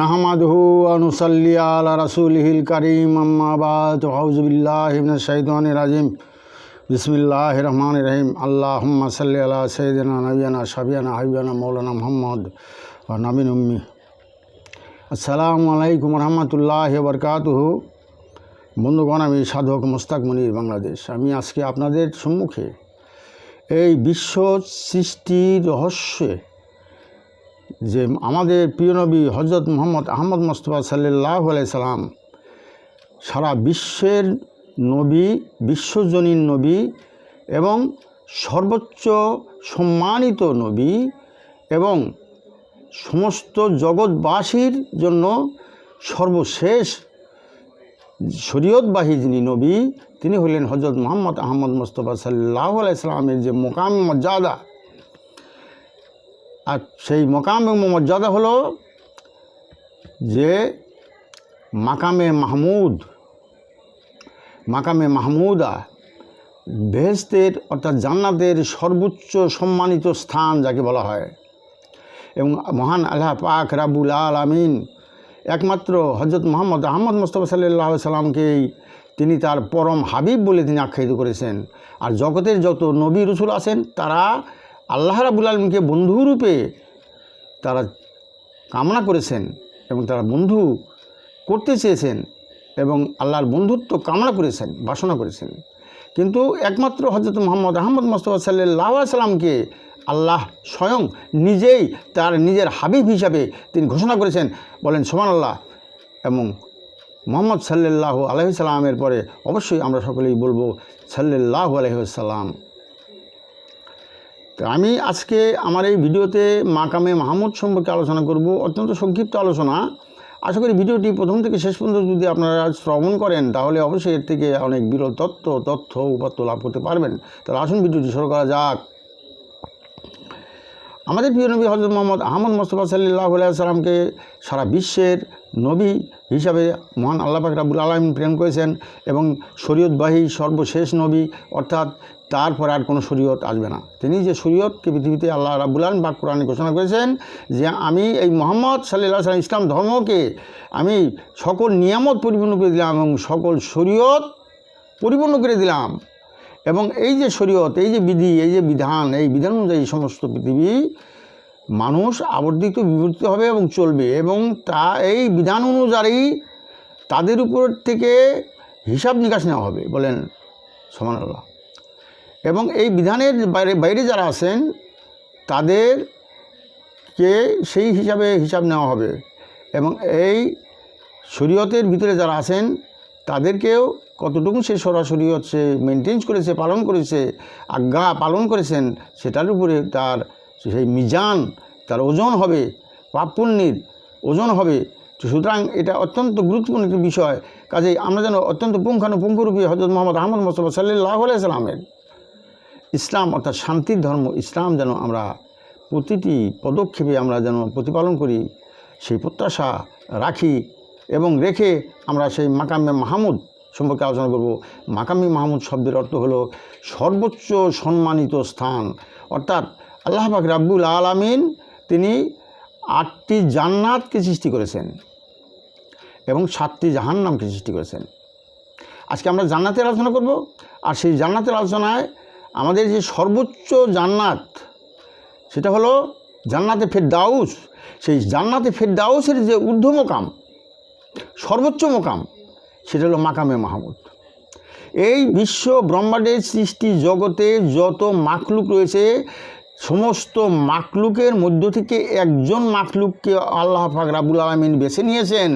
নাহমাদহু আনুসাল্লি আলা রাসুলহিল করিম আম্মাবাদ হাউজবিল্লাহিমিন শৈতান রাজিম। বিসমিল্লাহ রহমান রহিম। আল্লাহ সাল্লি আলা সৈদিনা নবিয়ানা সাবিয়ানা হাবিয়ানা মৌলানা মোহাম্মদ নবীন উম্মি। আসসালামু আলাইকুম রহমতুল্লাহ বরকাতুহু। বন্ধুগণ, আমি সাধক মোস্তাক মনির বাংলাদেশ। আমি আজকে আপনাদের সম্মুখে এই বিশ্ব সৃষ্টির রহস্যে যে আমাদের প্রিয় নবী হজরত মোহাম্মদ আহমদ মোস্তফা সাল্লাহ সাল্লাম, সারা বিশ্বের নবী, বিশ্বজনীন নবী এবং সর্বোচ্চ সম্মানিত নবী এবং সমস্ত জগৎবাসীর জন্য সর্বশেষ শরীয়তবাহী যিনি নবী, তিনি হলেন হজরত মোহাম্মদ আহমদ মোস্তফা সাল্লাহ আলাইসালামের যে মোকাম মর্যাদা আর সেই মোকাম এবং মর্যাদা হলো যে মাকামে মাহমুদ, মাকামে মাহমুদা বেহেস্তের অর্থাৎ জান্নাতের সর্বোচ্চ সম্মানিত স্থান যাকে বলা হয়। এবং মহান আল্লাহ পাক রাবুল আল আমিন একমাত্র হজরত মোহাম্মদ আহমদ মোস্তফা সাল্লাহ সাল্লামকেই তিনি তার পরম হাবিব বলে তিনি আখ্যায়িত করেছেন। আর জগতের যত নবী রসুল আছেন, তারা আল্লাহ রাবুল আলমকে বন্ধুরূপে তারা কামনা করেছেন এবং তারা বন্ধু করতে চেয়েছেন এবং আল্লাহর বন্ধুত্ব কামনা করেছেন, বাসনা করেছেন। কিন্তু একমাত্র হজরত মোহাম্মদ আহমদ মোস্তফা সাল্লাহ সাল্লামকে আল্লাহ স্বয়ং নিজেই তার নিজের হাবিব হিসাবে তিনি ঘোষণা করেছেন, বলেন সোমান আল্লাহ এবং মোহাম্মদ সাল্লাহ আলহিসাল্লামের পরে অবশ্যই আমরা সকলেই বলব সাল্লাহ আলহিসাল্লাম তো আমি আজকে আমার এই ভিডিওতে মাকামে মাহমুদ সম্পর্কে আলোচনা করব। অত্যন্ত সংক্ষিপ্ত আলোচনা। আশা করি ভিডিওটি প্রথম থেকে শেষ পর্যন্ত যদি আপনারা শ্রবণ করেন, তাহলে অবশ্যই এর থেকে অনেক বিরল তথ্য তথ্য উপাত্ত লাভ করতে পারবেন। তাহলে আসুন ভিডিওটি শুরু করা যাক। আমাদের প্রিয় নবী হজরত মোহাম্মদ আহমদ মোস্তফা সাল্লাহ সাল্লামকে সারা বিশ্বের নবী হিসাবে মহান আল্লাহ পাক রাবুল আলম প্রেম করেছেন এবং শরীয়তবাহী সর্বশেষ নবী, অর্থাৎ তারপর আর কোনো শরীয়ত আসবে না। তিনি যে শরীয়তকে পৃথিবীতে আল্লাহ রাবুল আলম বাক কোরআনে ঘোষণা করেছেন যে আমি এই মোহাম্মদ সাল্লাহ সাল্লাম ইসলাম ধর্মকে আমি সকল নিয়ামত পরিপূর্ণ করে দিলাম এবং সকল শরীয়ত পরিপূর্ণ করে দিলাম। এবং এই যে শরীয়ত, এই যে বিধি, এই যে বিধান, এই বিধান অনুযায়ী সমস্ত পৃথিবী মানুষ আবর্তিত বিবর্তিত হবে এবং চলবে এবং তা এই বিধান অনুযায়ী তাদের উপর থেকে হিসাব নিকাশ নেওয়া হবে বলেন সমান আল্লাহ এবং এই বিধানের বাইরে বাইরে যারা আছেন, তাদেরকে সেই হিসাবে হিসাব নেওয়া হবে এবং এই শরীয়তের ভিতরে যারা আছেন, তাদেরকেও কতটুকু সে সরাসরি হচ্ছে মেনটেন্স করেছে, পালন করেছে, আজ্ঞা পালন করেছেন, সেটার উপরে তার সেই মিজান, তার ওজন হবে, পাপ পুণ্যের ওজন হবে। তো সুতরাং এটা অত্যন্ত গুরুত্বপূর্ণ একটি বিষয়। কাজেই আমরা যেন অত্যন্ত পুঙ্খানুপুঙ্খরূপী হজরত মোহাম্মদ আহমদ মোস্তফা সাল্লাহ সাল্লামের ইসলাম অর্থাৎ শান্তির ধর্ম, ইসলাম যেন আমরা প্রতিটি পদক্ষেপে আমরা যেন প্রতিপালন করি, সেই প্রত্যাশা রাখি এবং রেখে আমরা সেই মাকামে মাহমুদ সম্পর্কে আলোচনা করব। মাকামি মাহমুদ শব্দের অর্থ হলো সর্বোচ্চ সম্মানিত স্থান। অর্থাৎ আল্লাহ পাক রাব্বুল আলামিন তিনি আটটি জান্নাতকে সৃষ্টি করেছেন এবং সাতটি জাহান্নামকে সৃষ্টি করেছেন। আজকে আমরা জান্নাতের আলোচনা করব আর সেই জান্নাতের আলোচনায় আমাদের যে সর্বোচ্চ জান্নাত সেটা হলো জান্নাতে ফেরদাউস। সেই জান্নাতে ফেরদাউসের যে ঊর্ধ্ব মোকাম সর্বোচ্চ মোকাম সেটা হলো মাকামে মাহমুদ। এই বিশ্ব ব্রহ্মাণ্ডের সৃষ্টি জগতে যত মাখলুক রয়েছে সমস্ত মাকলুকের মধ্য থেকে একজন মাকলুককে আল্লাহ পাক রাবুল আলমিন বেছে নিয়েছেন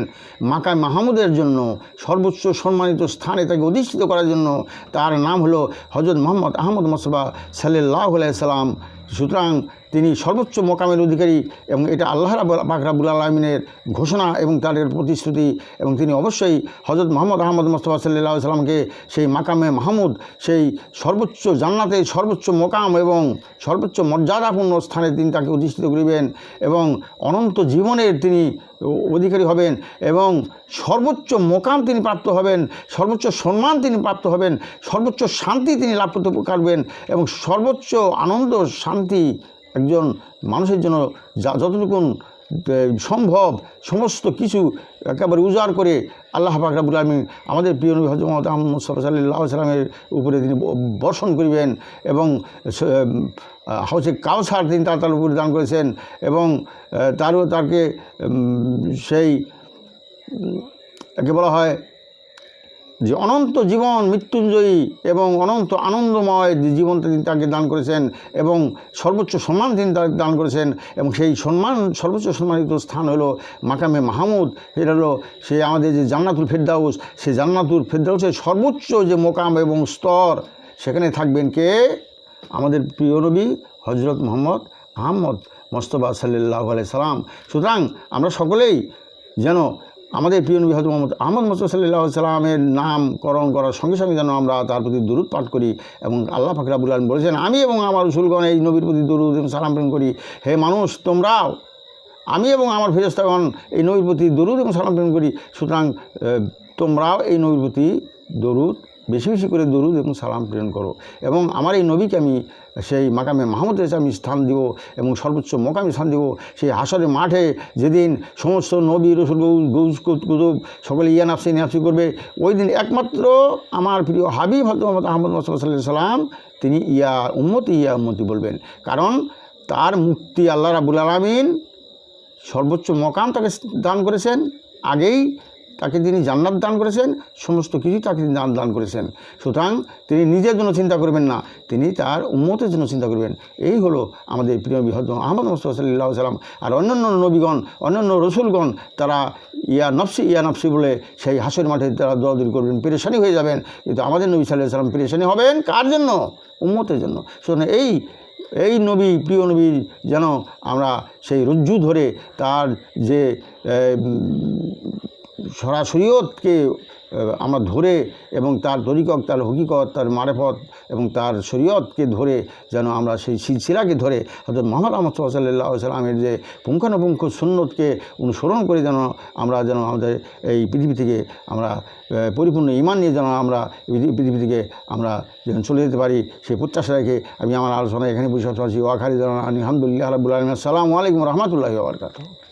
মাকায় মাহমুদের জন্য, সর্বোচ্চ সম্মানিত স্থানে তাকে অধিষ্ঠিত করার জন্য। তার নাম হলো হজরত মোহাম্মদ আহমদ মোসবা সাল্লাহ সাল্লাম। সুতরাং তিনি সর্বোচ্চ মোকামের অধিকারী এবং এটা আল্লাহ পাক রাবুল আলমিনের ঘোষণা এবং তাদের প্রতিশ্রুতি এবং তিনি অবশ্যই হজরত মোহাম্মদ আহমদ মোস্তফা সাল্লাহ সাল্লামকে সেই মাকামে মাহমুদ, সেই সর্বোচ্চ জান্নাতের সর্বোচ্চ মোকাম এবং সর্বোচ্চ মর্যাদাপূর্ণ স্থানে তিনি তাকে অধিষ্ঠিত করিবেন এবং অনন্ত জীবনের তিনি অধিকারী হবেন এবং সর্বোচ্চ মোকাম তিনি প্রাপ্ত হবেন, সর্বোচ্চ সম্মান তিনি প্রাপ্ত হবেন, সর্বোচ্চ শান্তি তিনি লাভ করতে পারবেন এবং সর্বোচ্চ আনন্দ, শান্তি একজন মানুষের জন্য যতটুকুন সম্ভব, সমস্ত কিছু একেবারে উজাড় করে আল্লাহ পাকরাবুল আলমী আমাদের প্রিয় নবী হজরত আহমদ সাল্লাহ সাল্লামের উপরে তিনি বর্ষণ করিবেন এবং হাউসে কাউসার তিনি তার তার উপরে দান করেছেন এবং তারও তাকে সেই একে বলা হয় যে অনন্ত জীবন মৃত্যুঞ্জয়ী এবং অনন্ত আনন্দময় যে জীবন তিনি তাকে দান করেছেন এবং সর্বোচ্চ সম্মান তিনি তাকে দান করেছেন এবং সেই সম্মান, সর্বোচ্চ সম্মানিত স্থান হলো মাকামে মাহমুদ। এটা হলো সে আমাদের যে জান্নাতুল ফেরদাউস, সে জান্নাতুল ফেরদাউসের সর্বোচ্চ যে মোকাম এবং স্তর, সেখানে থাকবেন কে? আমাদের প্রিয় নবী হজরত মোহাম্মদ আহমদ মোস্তফা সাল্লাহ আলাই সালাম সুতরাং আমরা সকলেই যেন আমাদের প্রিয় নবী হজরত মোহাম্মদ আহমদ মোস্তফা সাল্লাহ সাল্লামের করার সঙ্গে সঙ্গে যেন আমরা তার প্রতি দূরত পাঠ করি এবং আল্লাহ ফাকরাবুল আলম বলেছেন, আমি এবং আমার রসুলগণ এই নবীর প্রতি দরুদ এবং সালাম প্রেরণ করি। হে মানুষ, তোমরাও আমি এবং আমার ফেরস্তাগণ এই নবীর প্রতি দরুদ এবং সালাম প্রেরণ করি। সুতরাং তোমরাও এই নবীর প্রতি দরুদ বেশি বেশি করে দরুদ এবং সালাম প্রেরণ করো। এবং আমার এই নবীকে আমি সেই মাকামে মাহমুদের আমি স্থান দিব এবং সর্বোচ্চ মোকামে স্থান দিব। সেই হাসরের মাঠে যেদিন সমস্ত নবী, রসুল গৌস কুতুব সকলে ইয়া নাফসি নাফসি করবে, ওই দিন একমাত্র আমার প্রিয় হাবিব হজরত মোহাম্মদ আহমদ মোস্তফা সাল্লাহ সাল্লাম তিনি ইয়া উম্মতি ইয়া উম্মতি বলবেন। কারণ তার মুক্তি আল্লাহ রাবুল আলমিন সর্বোচ্চ মকাম তাকে দান করেছেন। আগেই তাকে তিনি জান্নাত দান করেছেন, সমস্ত কিছুই তাকে তিনি দান দান করেছেন। সুতরাং তিনি নিজের জন্য চিন্তা করবেন না, তিনি তার উম্মতের জন্য চিন্তা করবেন। এই হলো আমাদের প্রিয় বিহদ আহমদ মুস্তফা সাল্লাহ সাল্লাম আর অন্যান্য নবীগণ, অন্যান্য রসুলগণ, তারা ইয়া নফসি ইয়া নফসি বলে সেই হাসের মাঠে তারা দৌড়দৌড়ি করবেন, পেরেশানি হয়ে যাবেন। কিন্তু আমাদের নবী সাল্লাহ সাল্লাম পেরেশানি হবেন কার জন্য? উম্মতের জন্য। সুতরাং এই এই নবী, প্রিয় নবী যেন আমরা সেই রজ্জু ধরে তার যে সরাসরিয়তকে আহ, আমরা ধরে এবং তার তরিকত তার হকিকত তার মারেফত এবং তার শরীয়তকে ধরে যেন আমরা সেই সিলসিলাকে ধরে হয়তো মোহাম্মদ আহমদ সাল্লাহ সাল্লামের যে পুঙ্খানুপুঙ্খ সুন্নতকে অনুসরণ করে যেন আমরা যেন আমাদের এই পৃথিবী থেকে আমরা পরিপূর্ণ ইমান নিয়ে যেন আমরা পৃথিবী থেকে আমরা যেন চলে যেতে পারি সেই প্রত্যাশা রেখে আমি আমার আলোচনা এখানে বুঝতে পারছি। ওয়াখারি যেন আলহামদুলিল্লাহ রাবুল আলম আসসালামু আলাইকুম রহমতুল্লাহি ওবরকাতুহ